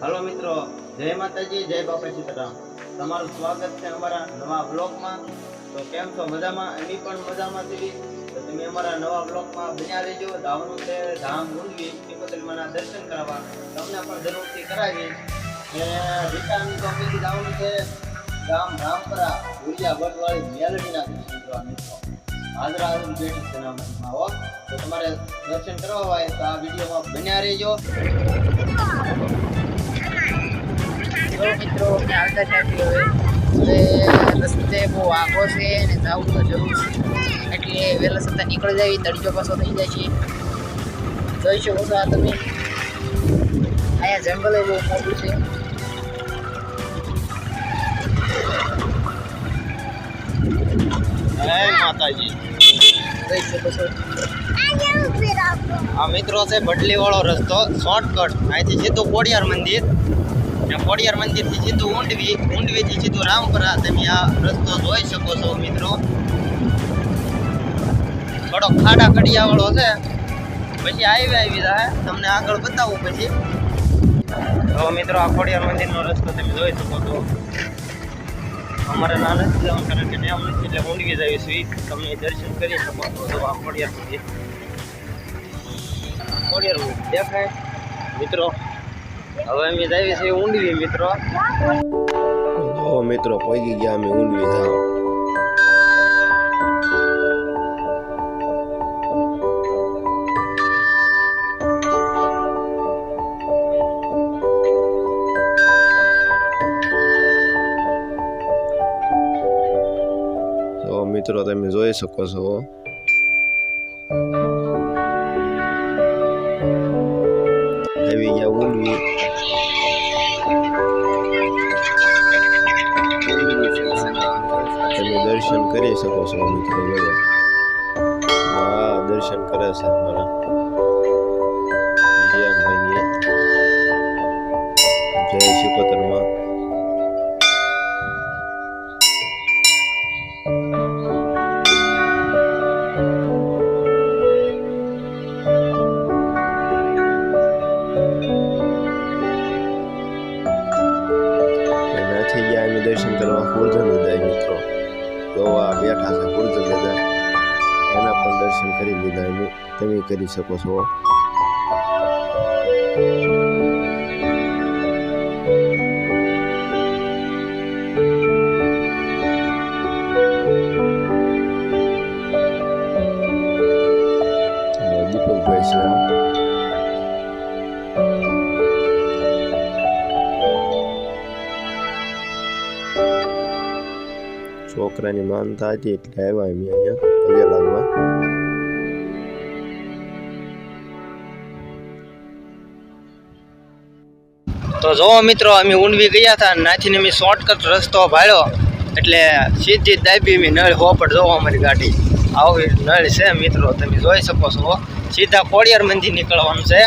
હાલો મિત્રો, જય માતાજી, જય બાપા સીતારામ. તમારું સ્વાગત છે અમારા નવા બ્લોગમાં તો કેમ છો? મજામાં? એની પણ મજામાં થઈ તો તમે અમારા નવા બ્લોગમાં બન્યા રહેજો. ધામનું છે, ધામ મુંડવી શ્રીપતિમાના દર્શન કરાવવા. તમને પણ જરૂરથી કરાવી ને રિટર્ન તો અમે છે, ગામ રામપરા, ભુરિયા બટવાળી મેલડીના મિત્રો મિત્રો. હાજરા હાજર બેઠી છે હો. તો તમારે દર્શન કરવા હોય તો આ વિડીયોમાં બન્યા રહેજો. જો મિત્રો અમે આવતા ચાલીએ હવે. હવે રસ્તે બહુ આખો છે અને જવું તો જરૂર છે. એટલે વહેલા સત્તા નીકળી જાય તડજો પાછો થઈ જાય છે. જોઈ શકો છો આ તમે. અહીંયા જંગલે બહુ મોટું છે. માતાજી. જોઈ શકો છો. આ મિત્રો છે બદલી વાળો રસ્તો શોર્ટકટ અહીંથી સીધું કોડિયાર મંદિર. ને કોડિયાર મંદિરથી સીધું ઊંડવી ઊંડવીથી સીધું રામપરા તમે આ રસ્તો જોઈ શકો છો મિત્રો. થોડો ખાડા કડિયાવાળો છે. પછી આવી આવી જાય. તમને આગળ બતાવું પછી. તો મિત્રો આ ખોડિયાર મંદિરનો રસ્તો તમે જોઈ શકો છો. અમારે નાના જવાનું કારણ કે ડેમ નથી એટલે ઊંડવી જ આવી છું. તમે દર્શન કરી શકો છો તો આ ખોડિયાર મંદિર. ખોડિયાર દેખાય. મિત્રો હવે અમે જઈએ છીએ ઊંડવી, મિત્રો. તો મિત્રો પહોંચી ગયા અમે ઊંડવી તો મિત્રો, તમે જોઈ શકો છો. આવી ગયા ઊંડવી તમે દર્શન કરી શકો છો મિત્રો હા દર્શન કરે છે અમારા. દર્શન કરવા કુરધન જાય મિત્રો. તો આ બેઠા છે કુરધન દાદા એના પણ દર્શન કરી લીધા. તમે કરી શકો છો. છોકરાની માનતા હતી એટલે આવ્યા અમે અહીંયા પગે તો જો મિત્રો, અમે ઊંડવી ગયા હતા નાથીને અમે શોર્ટકટ રસ્તો ભાળ્યો એટલે સીધી દાબી અમે નળ હોપટ જોવો અમારી ગાડી. આવી નળ છે મિત્રો, તમે જોઈ શકો છો. સીધા કોડિયાર મંદિર નીકળવાનું છે.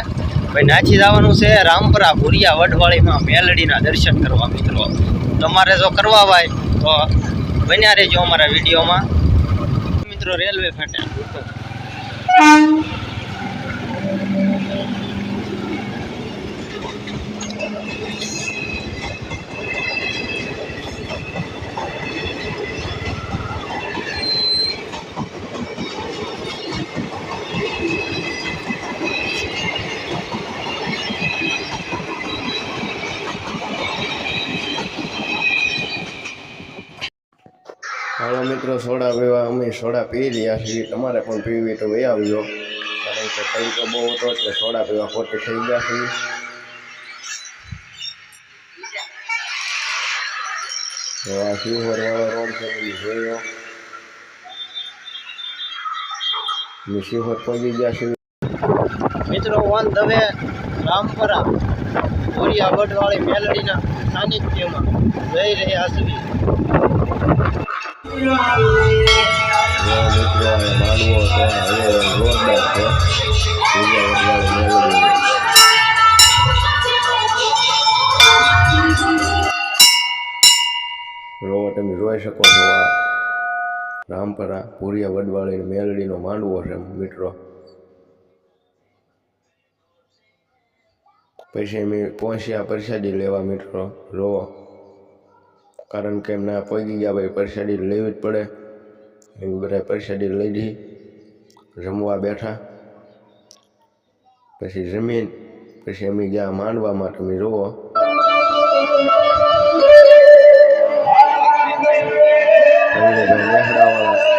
ભાઈ નાચી જવાનું છે. રામપરા ભુરિયા વડવાળીમાં મેલડીના દર્શન કરવા મિત્રો. તમારે જો કરવા હોય તો બન્યા રહેજો અમારા વિડીયોમાં. મિત્રો રેલવે ફાટે હાલો મિત્રો, સોડા પીવા અમે સોડા પી રહ્યા છીએ. તમારે પણ પીવી તો વહી આવજો. કારણ કે તડકો બહુ હતો એટલે સોડા પીવા ખોટી થઈ ગયા છે તો છે, તમે જોયો. અમે ગયા છીએ. મિત્રો on the way Rampara Bhuriya Vadvali મેલડીના સાનિધ્યમાં જઈ રહ્યા છીએ. માનવો તમે જોઈ શકો છો આ રામપરા પૂરિયા વડવાળી મેલડીનો માંડવો છે, મિત્રો. પછી અમે પહોંચ્યા પરસાદી લેવા, મિત્રો. રોવો કારણ કે એમને પગી ગયા ભાઈ પરસાદી લેવી જ પડે. એવી બધા પરસાદી લઈ લીધી જમવા બેઠા. પછી જમીન પછી અમે ગયા માંડવામાં તમે જુઓ. નેહડાવાળા